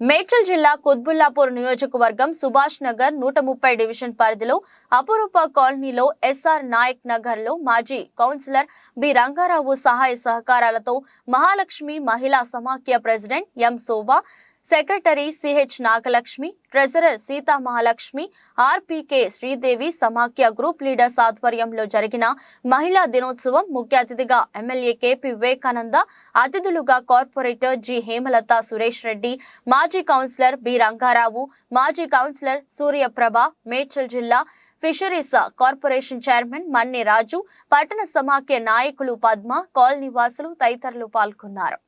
మేడ్చల్ జిల్లా కుత్బుల్లాపూర్ నియోజకవర్గం సుభాష్ నగర్ నూట ముప్పై డివిజన్ పరిధిలో అపురూప కాలనీలో ఎస్ఆర్ నాయక్ నగర్లో మాజీ కౌన్సిలర్ బి. రంగారావు సహాయ సహకారాలతో మహాలక్ష్మి మహిళా సమాఖ్య president M. Shobha secretary CH Nagalakshmi treasurer Seetha Mahalakshmi RPK Sridevi సమాఖ్య గ్రూప్ లీడర్స్ ఆధ్వర్యంలో జరిగిన మహిళా దినోత్సవం ముఖ్య అతిథిగా ఎమ్మెల్యే కేపీ వివేకానంద అతిథులుగా కార్పొరేటర్ జి హేమలత సురేష్ రెడ్డి మాజీ కౌన్సిలర్ బి రంగారావు మాజీ కౌన్సిలర్ సూర్యప్రభ మేడ్చల్ జిల్లా ఫిషరీస్ కార్పొరేషన్ చైర్మన్ మన్ని రాజు పట్టణ సమాఖ్య నాయకులు పద్మ కాలనీ తదితరులు పాల్గొన్నారు.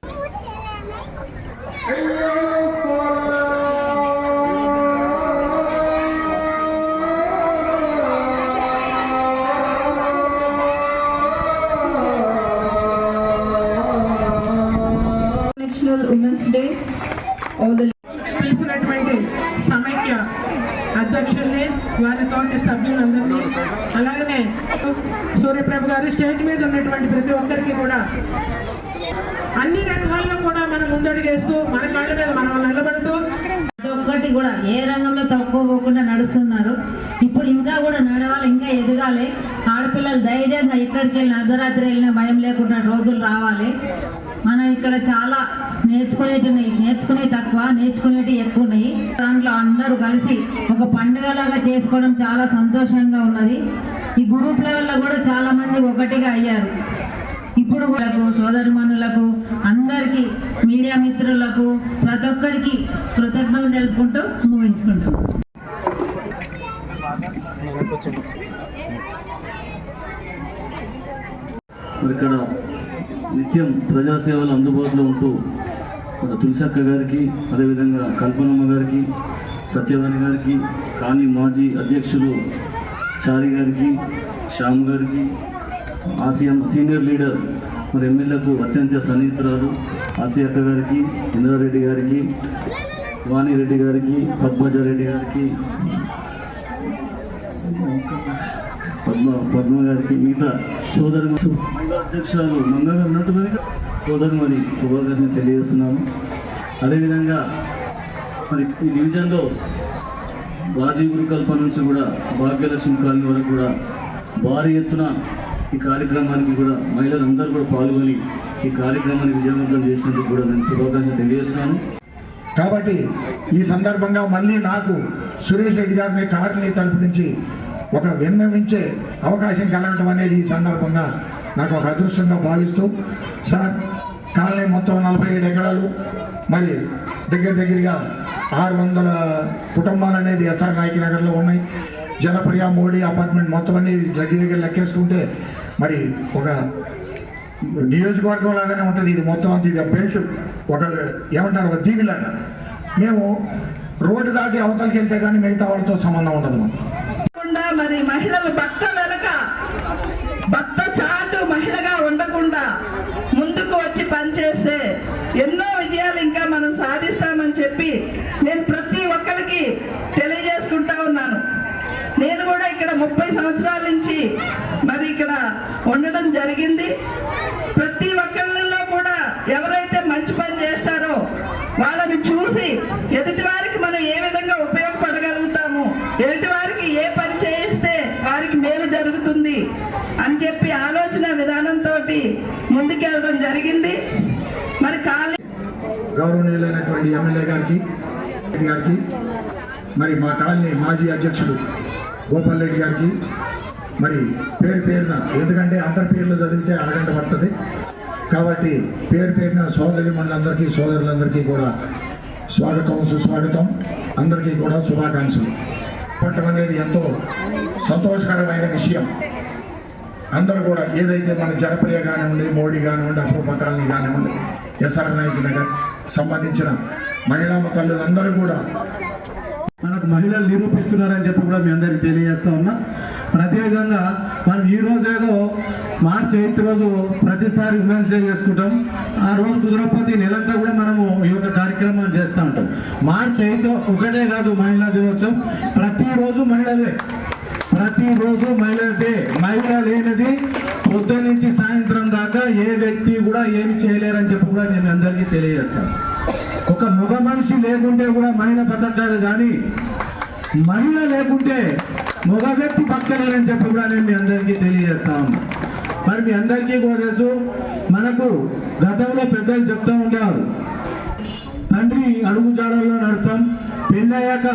ఉమెన్స్ డే ఆల్ ద పిలిచినటువంటి సమైక్య అధ్యక్షుల్ని వారితోటి సభ్యులందరినీ అలాగనే సూర్యప్రభ గారు స్టేజ్ మీద ఉన్నటువంటి ప్రతి ఒక్కరికి కూడా అన్ని రంగాల్లో కూడా మనం ముందడుగేస్తూ మన కాళ్ళ మీద మనం నిలబడుతూ ఒక్కటి కూడా ఏ రంగంలో తక్కువ పోకుండా నడుస్తున్నారు. ఇప్పుడు ఇంకా కూడా నడవాలి ఇంకా ఎదగాలి. ఆడపిల్లలు ధైర్యంగా ఎక్కడికి వెళ్ళిన అర్ధరాత్రి వెళ్ళిన భయం లేకుండా రోజులు రావాలి. మనం ఇక్కడ చాలా నేర్చుకునేటి నేర్చుకునే తక్కువ నేర్చుకునేటి ఎక్కువ ఉన్నాయి. దాంట్లో అందరూ కలిసి ఒక పండుగలాగా చేసుకోవడం చాలా సంతోషంగా ఉన్నది. ఈ గ్రూప్ లెవెల్లో కూడా చాలా మంది ఒకటిగా అయ్యారు. ఇప్పుడు వాళ్ళకు సోదరిమణులకు అందరు మిత్రులకు ప్రతి ఒక్కరికి కృతజ్ఞతలు తెలుపుకుంటూ ముగించుకుంటాం ఇక్కడ నిత్యం ప్రజాసేవలు అందుబాటులో ఉంటూ మన తులసక్క గారికి అదేవిధంగా కల్పనమ్మ గారికి సత్యవాణి గారికి కానీ మాజీ అధ్యక్షులు చారి గారికి శ్యామ్ గారికి ఆసియా సీనియర్ లీడర్ మరి ఎమ్మెల్యేకు అత్యంత సన్నిహితురాలు ఆసియక్క గారికి ఇంద్రారెడ్డి గారికి వాణిరెడ్డి గారికి పద్మజారెడ్డి గారికి పద్మ పద్మ గారికి మిగతా సోదరి మహిళా అధ్యక్షురాలు మంగ గారు ఉన్నట్టున్నది సోదరి మరి శుభాకాంక్షలు తెలియజేస్తున్నాను అదేవిధంగా మరి ఈ డివిజన్లో రాజీవ్ గురుకల్ప నుంచి కూడా భాగ్యలక్ష్మి కాలనీ వరకు కూడా భారీ ఎత్తున ఈ కార్యక్రమానికి కూడా మహిళలందరూ కూడా పాల్గొని ఈ కార్యక్రమాన్ని విజయవంతం చేసినందుకు కూడా నేను శుభాకాంక్షలు తెలియజేస్తున్నాను. కాబట్టి ఈ సందర్భంగా మళ్ళీ నాకు సురేష్ రెడ్డి గారిని కాలనీ తరపు నుంచి ఒక విన్నవించే అవకాశం కలగటం అనేది ఈ సందర్భంగా నాకు ఒక అదృష్టంగా భావిస్తూ సార్ కాలనీ మొత్తం నలభై ఏడు ఎకరాలు మరి దగ్గర దగ్గరగా ఆరు వందల కుటుంబాలు అనేది ఎస్ఆర్ నాయకి నగర్లో ఉన్నాయి. జనప్రియ మోడీ అపార్ట్మెంట్ మొత్తం అన్ని దగ్గర దగ్గర లెక్కేసుకుంటే మరి ఒక నియోజకవర్గం లాగానే ఉంటుంది. ఇది మొత్తం అంత ఇది బెల్ట్ ఒక ఏమంటారు? ఒక దీవిలాగా. మేము రోడ్డు దాటి అవతలకి వెళ్తే కానీ మిగతా వాళ్ళతో సంబంధం ఉండదు మరి మహిళలు భర్త వెనక భర్త చాటు మహిళగా ఉండకుండా ముందుకు వచ్చి పనిచేస్తే ఎన్నో విజయాలు ఇంకా మనం సాధిస్తామని చెప్పి నేను ప్రతి ఒక్కరికి తెలియజేసుకుంటా ఉన్నాను నేను కూడా ఇక్కడ ముప్పై సంవత్సరాల నుంచి మరి ఇక్కడ ఉండడం జరిగింది. ప్రతి ఒక్కళ్ళలో కూడా ఎవరైతే మంచి పని చేస్తారో వాళ్ళని చూసి ఎదుటి వారికి మనం ఏ విధంగా ఉపయోగపడగలుగుతాము ఎదుటి వారికి ఏ పని చేయిస్తే వారికి మేలు జరుగుతుంది అని చెప్పి ఆలోచన విధానంతో ముందుకెళ్ళడం జరిగింది. మరి కాలనీ గౌరవనీయులైనటువంటి ఎమ్మెల్యే గారికి గారికి మరి మా కాలనీ మాజీ అధ్యక్షుడు గోపాల్ రెడ్డి గారికి. మరి పేరు పేరున ఎందుకంటే అందరి పేర్లు చదివితే అరగంట పడుతుంది. కాబట్టి పేరు పేరున సోదరి మనందరికీ సోదరులందరికీ కూడా స్వాగతం సుస్వాగతం. అందరికీ కూడా శుభాకాంక్షలు. పట్టడం అనేది ఎంతో సంతోషకరమైన విషయం. అందరూ కూడా ఏదైతే మన జనప్రియ కానివ్వండి మోడీ కానివ్వండి అశోపకాలని కానివ్వండి ఎస్ఆర్ నాయక్ నగర్ సంబంధించిన మహిళా తల్లులందరూ కూడా మహిళలు నిరూపిస్తున్నారని చెప్పి కూడా మీ అందరికీ తెలియజేస్తా ఉన్నా. ప్రత్యేకంగా మనం ఈ రోజేదో మార్చి ఎయిత్ రోజు ప్రతిసారి ఉమెన్స్ డే చేసుకుంటాం. ఆ రోజు కుదరకపోతే నెలంతా కూడా మనము ఈ యొక్క కార్యక్రమాన్ని చేస్తూ ఉంటాం. మార్చి ఎయిత్ ఒకటే కాదు మహిళా దినోత్సవం. ప్రతిరోజు మహిళలే. ప్రతిరోజు మహిళ డే మహిళ లేనిది పొద్దు నుంచి సాయంత్రం దాకా ఏ వ్యక్తి కూడా ఏమి చేయలేరని చెప్పి కూడా నేను అందరికీ తెలియజేస్తాను ఒక మగ మనిషి లేకుంటే కూడా మహిళ బతకాదు కానీ మహిళ లేకుంటే మగ వ్యక్తి బతకలేరని చెప్పి కూడా నేను మీ అందరికీ తెలియజేస్తా ఉన్నా. మరి మీ అందరికీ కూడా తెలుసు మనకు గతంలో పెద్దలు చెప్తూ ఉండేవారు తండ్రి అడుగు జాడల్లో నడుస్తాం పెళ్ళయ్యాక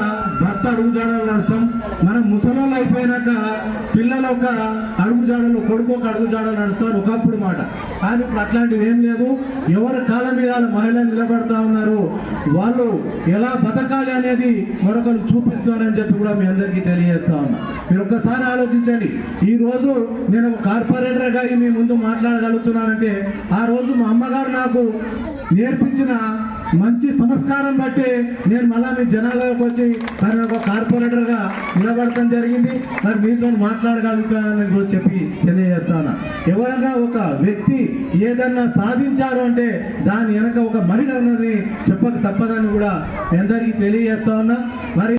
భర్త అడుగు జాడల్లో నడుస్తాం. మనం ముసలోళ్ళు అయిపోయినాక పిల్లలు ఒక అడుగు జాడలు కొడుకు ఒక అడుగు జాడలు నడుస్తారు ఒకప్పుడు మాట. కానీ ఇప్పుడు అట్లాంటివి ఏం లేదు ఎవరి కాలం మీద మహిళలు నిలబడతా ఉన్నారు. వాళ్ళు ఎలా బతకాలి అనేది మరొకరు చూపిస్తున్నారని చెప్పి కూడా మీ అందరికీ తెలియజేస్తా ఉన్నా. మీరు ఒక్కసారి ఆలోచించండి. ఈ రోజు నేను ఒక కార్పొరేటర్ మీ ముందు మాట్లాడగలుగుతున్నానంటే ఆ రోజు మా అమ్మగారు నాకు నేర్పించిన మంచి సంస్కారం బట్టి నేను మళ్ళా మీ జనాలకు వచ్చి మరి ఒక కార్పొరేటర్గా నిలబడటం జరిగింది. మరి మీతో మాట్లాడగలుగుతానని కూడా చెప్పి తెలియజేస్తాను. ఎవరైనా ఒక వ్యక్తి ఏదన్నా సాధించారు అంటే దాని వెనక ఒక మహిళ ఉన్నది చెప్పక తప్పదని కూడా ఎందరికీ తెలియజేస్తా ఉన్నా. మరి